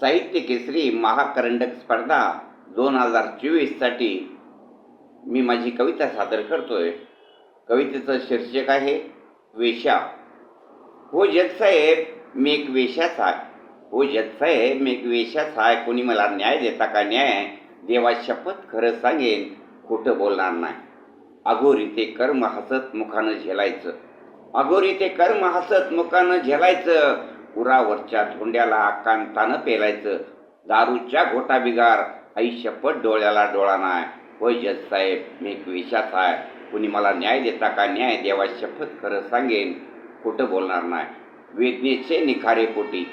साहित्य केसरी महाकरंडक स्पर्धा दोन हजार चोवीससाठी मी माझी कविता सादर करतोय. कवितेचं शीर्षक आहे वेशा हो जगसाहेब मी एक वेशाच आहे हो जगसाहेब मी एक वेशाच आहे कोणी मला न्याय देता का न्याय? देवा शपथ खरं सांगेन खोटं बोलणार नाही. अघोरी ते कर्म हसत मुखानं झेलायचं. अघोरी ते कर्म हसत मुखानं झेलायचं. उरावरच्या धोंड्याला आकांतानं पेलायचं. दारूच्या घोटा बिगार. आई शपथ डोळ्याला डोळा नाही होय जज साहेब मी एक आहे कुणी मला न्याय देता का? न्याय देवा शपथ खरं सांगेन. खोटं बोलणार नाही वेदनेचे निखारे पोटी.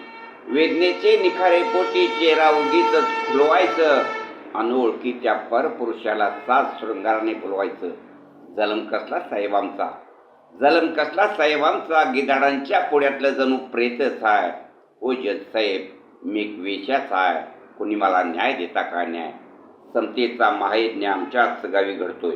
वेदनेचे निखारे पोटी चेहरा उगीच फुलवायचं अनोळखी त्या परपुरुषाला सात शृंगाराने फुलवायचं जलम कसला साहेब आमचा? जलम कसला साहेब आमचा गिधाडांच्या पोळ्यातलं जणू प्रेतच आहे ओ जज साहेब मी वेशाच आहे कुणी मला न्याय देता का न्याय? समतेचा महायज्ञ आमच्याच गावी घडतोय.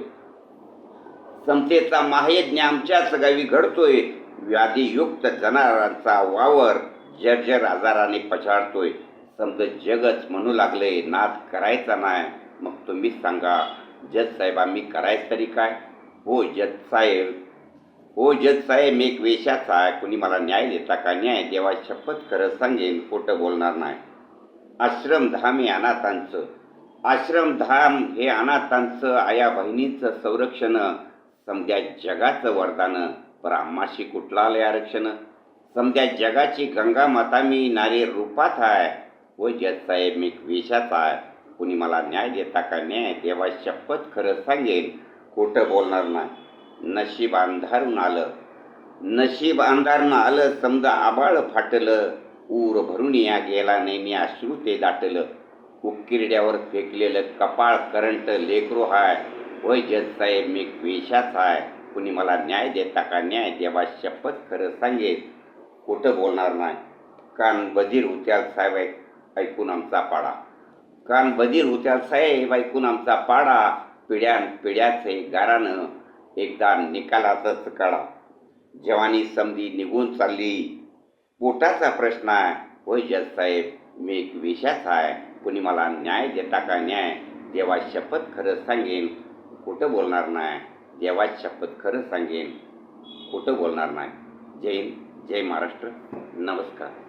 समतेचा महायज्ञ आमच्याच गावी घडतोय. व्याधीयुक्त जनावरांचा वावर जर्जर आजाराने पछाडतोय. समज जगच म्हणू लागले नाद करायचा नाही. मग तुम्हीच सांगा जज साहेब आम्ही करायचं तरी काय? हो जज साहेब. हो जज साहेब मी एक वेशाचा आहे. कुणी मला न्याय देता का? न्याय देवा शपथ खरं सांगेन खोटं बोलणार नाही. आश्रमधाम हे अनाथांचं. आश्रमधाम हे अनाथांचं आया बहिणींचं संरक्षण समद्या जगाचं वरदानं पर आम्हाशी कुठलं आलंय आरक्षण? समद्या जगाची गंगा माता मी नारी रूपात आहे. हो, व जजसाहेब मी वेशाचा आहे. कुणी मला न्याय देता का? न्याय देवा शपथ खरं सांगेन खोटं बोलणार नाही. नशीब अंधारून आलं. नशीब अंधारून आलं समजा आबाळ फाटलं ऊर भरून या गेला नेहमी अश्रू ते दाटलं. उकिरड्यावर फेकलेलं कपाळ करंट लेकरो हाय. होय जज साहेब मी वेशाच आहे कुणी मला न्याय देता का? न्याय देवा शपथ खरं सांगेल कुठं बोलणार नाही. कान बधीर होत्याल साहेब ऐक- ऐकून आमचा पाडा. कान बधीर होत्याल साहेब ऐकून आमचा पाडा. पिढ्यान पिढ्याचे गारानं एकदा निकालातच काढा जवानी समधी निघून चालली. पोटाचा प्रश्न आहे. होय जज साहेब मी एक विषाच आहे. कुणी मला न्याय देता का न्याय? देवा शपथ खरं सांगेन. खोटं बोलणार नाही. देवा शपथ खरं सांगेन. खोटं बोलणार नाही. जय हिंद जय महाराष्ट्र. नमस्कार.